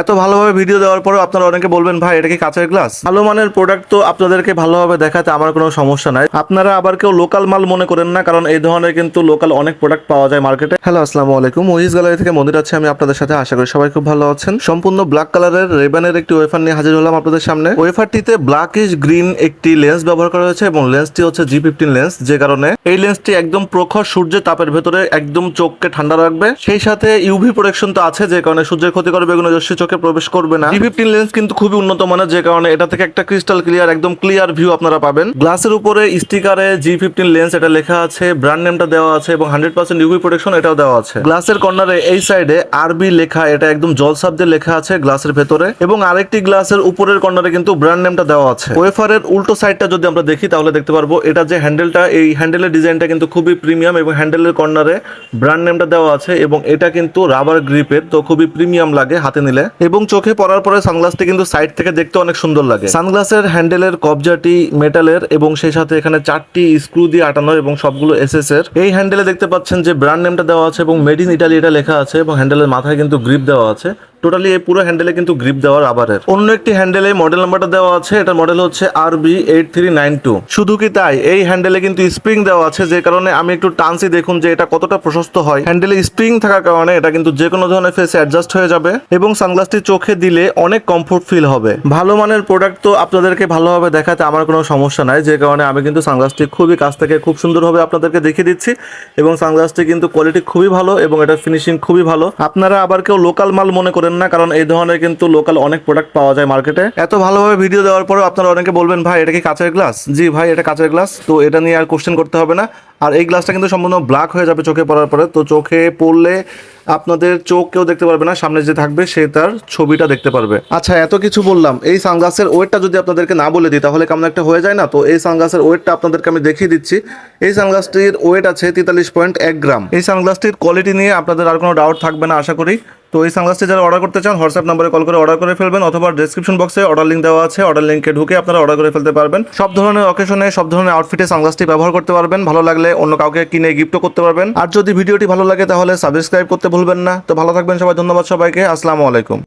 এত ভালোভাবে ভিডিও দেওয়ার পরেও আপনারা অনেকে বলবেন, ভাই, এটা কি কাঁচের গ্লাস ভালো মানের প্রোডাক্ট তো আপনাদেরকে ভালোভাবে দেখাতে আমার কোনো সমস্যা নাই। আপনারা আবার কেউ লোকাল মাল মনে করেন না, কারণ এই ধরনের কিন্তু লোকাল অনেক প্রোডাক্ট পাওয়া যায় মার্কেটে হ্যালো আসসালামু আলাইকুম। ওইস গ্যালারি থেকে মন্দির আছে, আমি আপনাদের সাথে আশা করি সবাই খুব ভালো আছেন। সম্পূর্ণ ব্ল্যাক কালারের রেবানের একটি ওয়েফার নিয়ে হাজির হলাম আপনাদের সামনে। ওয়েফারটিতে ব্ল্যাকিশ গ্রিন একটি লেন্স ব্যবহার করা হয়েছে এবং লেন্সটি হচ্ছে জি ফিফটিন লেন্স যে কারণে এই লেন্সটি একদম প্রখর সূর্যের তাপের ভেতরে একদম চোখকে ঠান্ডা রাখবে। সেই সাথে ইউভি প্রোটেকশন তো আছে, যে কারণে সূর্যের ক্ষতি করে বেগুন চোখে প্রবেশ করবে না। ফিফটিন লেন্স কিন্তু খুবই উন্নত মানের, যে কারণে এটা থেকে একটা ক্রিস্টাল ক্লিয়ার একদম ক্লিয়ার ভিউ আপনারা পাবেন। গ্লাসের উপরে স্টিকারে জি ফিফটিন লেন্স এটা লেখা আছে ব্র্যান্ড নেমটা দেওয়া আছে এবং হান্ড্রেড পার্সেন্ট ইউভি প্রোটেকশন এটাও দেওয়া আছে। গ্লাসের কর্নারে এই সাইডে আরবি লেখা, এটা একদম জল শব্দে লেখা আছে গ্লাসের ভেতরে। এবং আরেকটি গ্লাসের উপরের কর্নারে কিন্তু ব্র্যান্ড নেমটা দেওয়া আছে। ওয়েফারের উল্টো সাইডটা যদি আমরা দেখি, তাহলে দেখতে পারব এটা যে হ্যান্ডেলটা এই হ্যান্ডেলের ডিজাইনটা কিন্তু খুবই প্রিমিয়াম এবং হ্যান্ডেলের কর্নারে ব্র্যান্ড নেমটা দেওয়া আছে এবং এটা কিন্তু রাবার গ্রিপের তো খুবই প্রিমিয়াম লাগে হাতে নিলে। এবং চোখে পরার পরে সানগ্লাসটি কিন্তু সাইড থেকে দেখতে অনেক সুন্দর লাগে। সানগ্লাসের হ্যান্ডেলের, কবজাটি, মেটালের এবং সেই সাথে এখানে চারটি স্ক্রু দিয়ে আটানো এবং সবগুলো এসএস এর। এই হ্যান্ডেলে দেখতে পাচ্ছেন যে ব্র্যান্ড নেমটা দেওয়া আছে এবং মেড ইন ইটালি এটা লেখা আছে এবং হ্যান্ডেলের মাথায় কিন্তু গ্রিপ দেওয়া আছে। টোটালি এই পুরো হ্যান্ডেলে কিন্তু গ্রিপ দেওয়া রাবারের অন্য একটি হ্যান্ডেলে মডেল নাম্বারটা দেওয়া আছে এটা মডেল হচ্ছে আর B eight three nine two শুধু কি তাই? এই হ্যান্ডেলে কিন্তু স্প্রিং দেওয়া আছে, যে কারণে আমি একটু টানসি দেখুন যে এটা কতটা প্রশস্ত হয়। হ্যান্ডেলে স্প্রিং থাকার কারণে এটা কিন্তু যে কোনো ধরনের ফেসে অ্যাডজাস্ট হয়ে যাবে এবং সানগ্লাসটি চোখে দিলে অনেক কমফোর্ট ফিল হবে। ভালো মানের প্রোডাক্ট তো আপনাদেরকে ভালোভাবে দেখাতে আমার কোনো সমস্যা নাই, যে কারণে আমি কিন্তু সানগ্লাসটি খুবই কাছ থেকে খুব সুন্দরভাবে আপনাদেরকে দেখিয়ে দিচ্ছি এবং সানগ্লাসটি কিন্তু কোয়ালিটি খুবই ভালো এবং এটা ফিনিশিং খুবই ভালো। আপনারা আবার কেউ লোকাল মাল মনে করেন না, কারণ এই ধরনের কিন্তু লোকাল অনেক প্রোডাক্ট পাওয়া যায় মার্কেটে এত ভালোভাবে ভিডিও দেওয়ার পরেও আপনারা অনেকে বলবেন, ভাই, এটা কি কাঁচের গ্লাস জি, ভাই, এটা কাঁচের গ্লাস তো এটা নিয়ে আর কোশ্চেন করতে হবে না। আর এই গ্লাসটা কিন্তু সম্পূর্ণ ব্ল্যাক হয়ে যাবে চোখে পড়ার পরে। তো চোখে পড়লে আপনাদের চোখ কেউ দেখতে পারবে না সামনে যে থাকবে সে তার ছবিটা দেখতে পারবে। আচ্ছা এত কিছু বললাম। এই সানগ্লাসের ওয়েটটা যদি আপনাদেরকে না বলে দিই তাহলে কেমন একটা হয়ে যায় না? তো এই সানগ্লাসের ওয়েটটা আপনাদেরকে আমি দেখিয়ে দিচ্ছি। এই সানগ্লাসটির ওয়েট আছে তেতাল্লিশ পয়েন্ট এক গ্রাম। এই সানগ্লাসটির কোয়ালিটি নিয়ে আপনাদের আর কোনো ডাউট থাকবে না আশা করি। তো এই সানগ্লাসটি যারা অর্ডার করতে চান হোয়াটসঅ্যাপ নাম্বারে কল করে অর্ডার করে ফেলবেন অথবা ডেসক্রিপশন বক্সে অর্ডার লিঙ্ক দেওয়া আছে। অর্ডার লিঙ্কে ঢুকে আপনারা অর্ডার করে ফেলতে পারবেন। সব ধরনের অকেশনে সব ধরনের আউটফিটে সানগ্লাসটি ব্যবহার করতে পারবেন। ভালো লাগলে অন্য কাউকে কিনে গিফট করতে পারবেন। আর যদি ভিডিওটি ভালো লাগে তাহলে সাবস্ক্রাইব করতে ভুলবেন না। তো ভালো থাকবেন সবাই, ধন্যবাদ সবাইকে। আসসালামু আলাইকুম।